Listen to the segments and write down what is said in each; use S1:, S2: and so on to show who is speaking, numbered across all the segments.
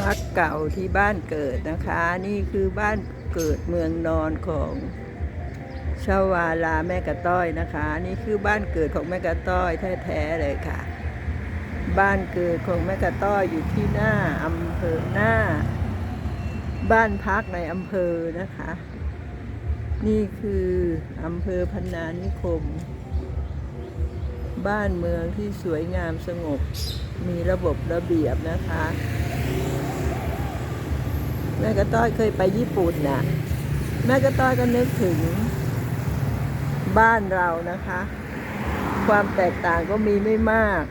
S1: รักเก่าที่บ้านเกิดนะคะ นี่คือบ้านเกิดเมืองนอนของชาวาลาแม่กระต้อยนะคะ นี่คือบ้านเกิดของแม่กระต้อยแท้ๆเลยค่ะ บ้านเกิดของแม่กระต้อยอยู่ที่หน้าอำเภอหน้า บ้านพักในอำเภอนะคะ นี่คืออำเภอพันนานิคม บ้านเมืองที่สวยงามสงบมีระบบระเบียบนะคะ แม่กระต้อยเคยไปญี่ปุ่นน่ะแม่กระต้อยก็นึกถึงบ้านเรานะคะ ความแตกต่างก็มีไม่มาก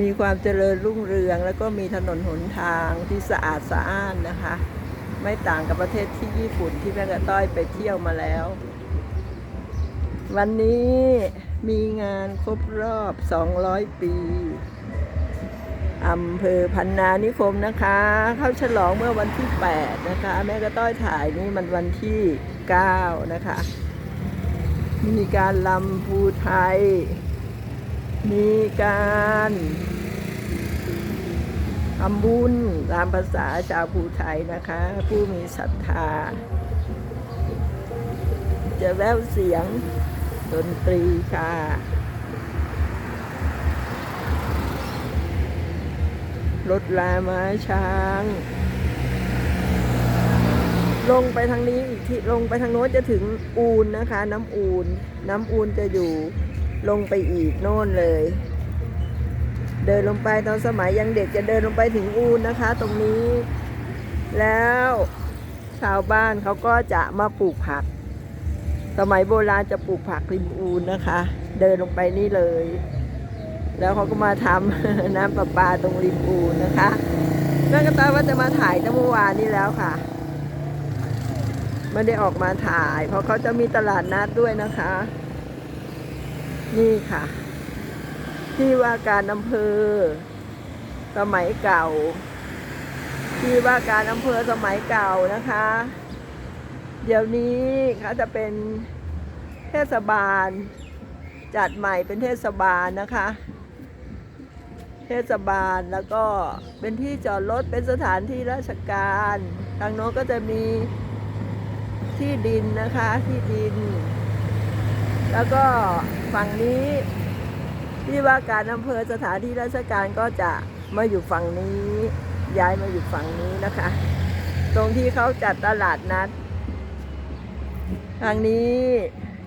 S1: มีความเจริญรุ่งเรือง แล้วก็มีถนนหนทางที่สะอาดสะอ้านนะคะ ไม่ต่างกับประเทศที่ญี่ปุ่นที่แม่กระต้อยไปเที่ยวมาแล้ว วันนี้มีงานครบรอบ 200 ปี อำเภอพันนานิคมนะคะ เข้าฉลองเมื่อวันที่ 8 นะคะ แม่ก็ต้อยถ่ายนี่มันวันที่ 9 นะคะ มีการลำภูไทย มีการทำบุญตามภาษาชาวภูไทยนะคะ ผู้มีศรัทธา จะแววเสียงดนตรีค่ะ รถลาม้าช้าง ลงไปทางนี้อีกทีลงไปทางโน้นจะถึงอูนนะคะ น้ำอูน น้ำอูนจะอยู่ลงไปอีกโน่นเลย เดินลงไปตอนสมัยยังเด็กจะเดินลงไปถึงอูนนะคะ ตรงนี้ แล้วชาวบ้านเขาก็จะมาปลูกผัก สมัยโบราณจะปลูกผักริมอูนนะคะ เดินลงไปนี่เลย แล้วเขาก็มาทำน้ำประปาตรงริมอูนนะคะแม่ก็ตาว่าจะมาถ่ายตั้งเมื่อวานนี้แล้วค่ะ ไม่ได้ออกมาถ่าย เพราะเขาจะมีตลาดนัดด้วยนะคะ นี่ค่ะ ที่ว่าการอำเภอ สมัยเก่า ที่ว่าการอำเภอสมัยเก่านะคะ เดี๋ยวนี้เขาจะเป็นเทศบาล จัดใหม่เป็นเทศบาลนะคะ เทศบาลแล้วก็เป็นที่จอดรถเป็นสถานที่ราชการ ทางโน้นก็จะมีที่ดินนะคะที่ดิน แล้วก็ฝั่งนี้ที่ว่าการอำเภอสถานที่ราชการก็จะมาอยู่ฝั่งนี้ย้ายมาอยู่ฝั่งนี้นะคะ ตรงที่เขาจัดตลาดนัด ทางนี้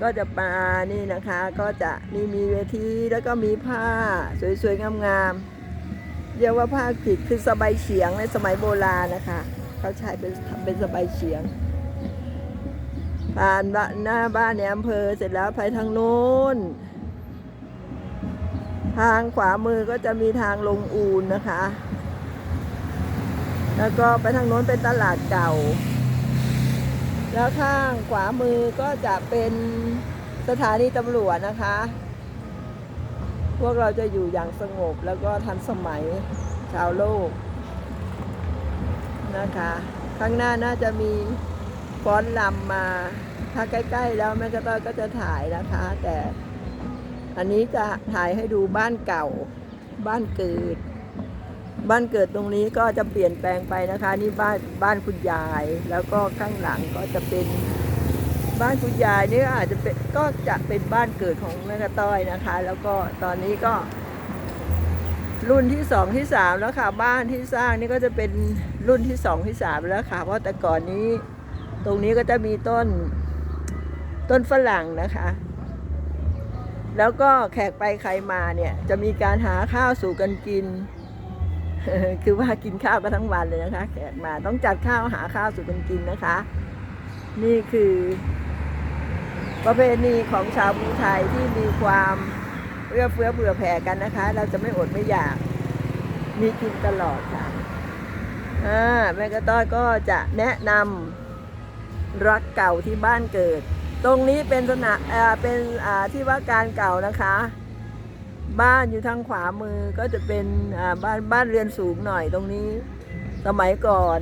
S1: ก็จะมานี่นะคะก็จะนี่มีเวทีแล้วก็มีผ้าสวยๆงามๆ เรียกว่าผ้าขิดคือสบายเฉียงในสมัยโบราณนะคะเขาใช้เป็นเป็นสบายเฉียง ผ่านบ้านหน้าบ้านในอำเภอเสร็จแล้วไปทางโน้น ทางขวามือก็จะมีทางลงอูนนะคะ แล้วก็ไปทางโน้นเป็นตลาดเก่า แล้วข้างขวามือก็จะเป็นสถานีตำรวจนะคะ พวกเราจะอยู่อย่างสงบแล้วก็ทันสมัยชาวโลกนะคะ ข้างหน้าน่าจะมีฟ้อนลำมา ถ้าใกล้ ๆ แล้วแม่กระต้อยก็จะถ่ายนะคะ แต่อันนี้จะถ่ายให้ดูบ้านเก่า บ้านเกิด บ้านเกิดตรงนี้ก็จะเปลี่ยนแปลงไปนะคะ นี่บ้านบ้านคุณยาย แล้วก็ข้างหลังก็จะเป็น บ้านคุณยายนี่อาจจะเป็นก็จะเป็นบ้านเกิดของแม่กระต้อยนะคะ แล้วก็ตอนนี้ก็ รุ่นที่สองที่สามแล้วค่ะ บ้านที่สร้างนี่ก็จะเป็นรุ่นที่สองที่สามแล้วค่ะ เพราะแต่ก่อนนี้ ตรงนี้ก็จะมีต้นต้นฝรั่งนะคะ แล้วก็แขกไปใครมาเนี่ย จะมีการหาข้าวสู่กันกิน คือว่ากินข้าวกันทั้งวันเลยนะคะ แขกมาต้องจัดข้าวหาข้าวสู่กันกินนะคะ นี่คือ ประเพณีของชาวภูไทยที่มีความเอื้อเฟื้อเผื่อแผ่กันนะคะ เราจะไม่อดไม่อยากมีกินตลอดค่ะแม่กระต้อยก็จะแนะนำรักเก่าที่บ้านเกิด ตรงนี้เป็นสนาเป็นที่ว่าการเก่านะคะ บ้านอยู่ทางขวามือก็จะเป็นบ้านบ้านเรือนสูงหน่อยตรงนี้ สมัยก่อน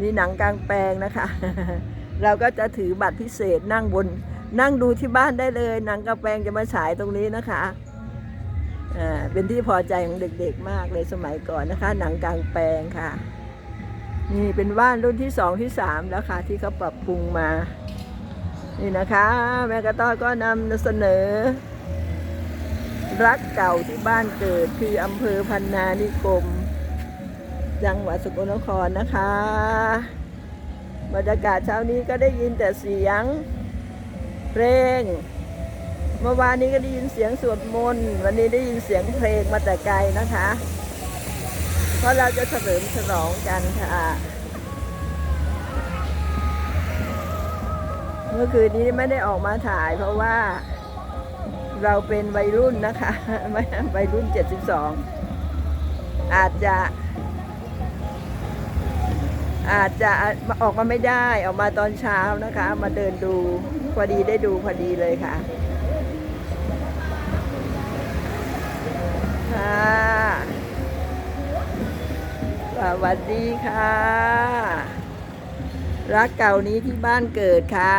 S1: มีหนังกลางแปลงนะคะ เราก็จะถือบัตรพิเศษนั่งบน นั่งดูที่บ้านได้เลยหนังกลางแปลงจะมาฉายตรงนี้นะคะอ่าเป็นที่พอใจของเด็กๆมากเลยสมัยก่อนนะคะ หนังกลางแปลงค่ะ นี่เป็นบ้านรุ่นที่สองที่สามแล้วค่ะ ที่เขาปรับปรุงมา นี่นะคะ แม่กระต้อยก็นำเสนอ รักเก่าที่บ้านเกิดคืออำเภอพันนานิคม จังหวัดสกลนครนะคะ บรรยากาศเช้านี้ก็ได้ยินแต่เสียงเพลง เมื่อวานนี้ก็ได้ยินเสียงสวดมนต์วันนี้ได้ยินเสียงเพลงมาแต่ไกลนะคะ เพราะเราจะเฉลิมฉลองกันค่ะ เมื่อคืนนี้ไม่ได้ออกมาถ่าย เพราะว่าเราเป็นวัยรุ่นนะคะวัยรุ่น 72 อาจจะ อาจจะออกมาไม่ได้ออกมาตอนเช้านะคะ มาเดินดูพอดีได้ดูพอดีเลยค่ะค่ะสวัสดีค่ะ รักเก่านี้ที่บ้านเกิดค่ะ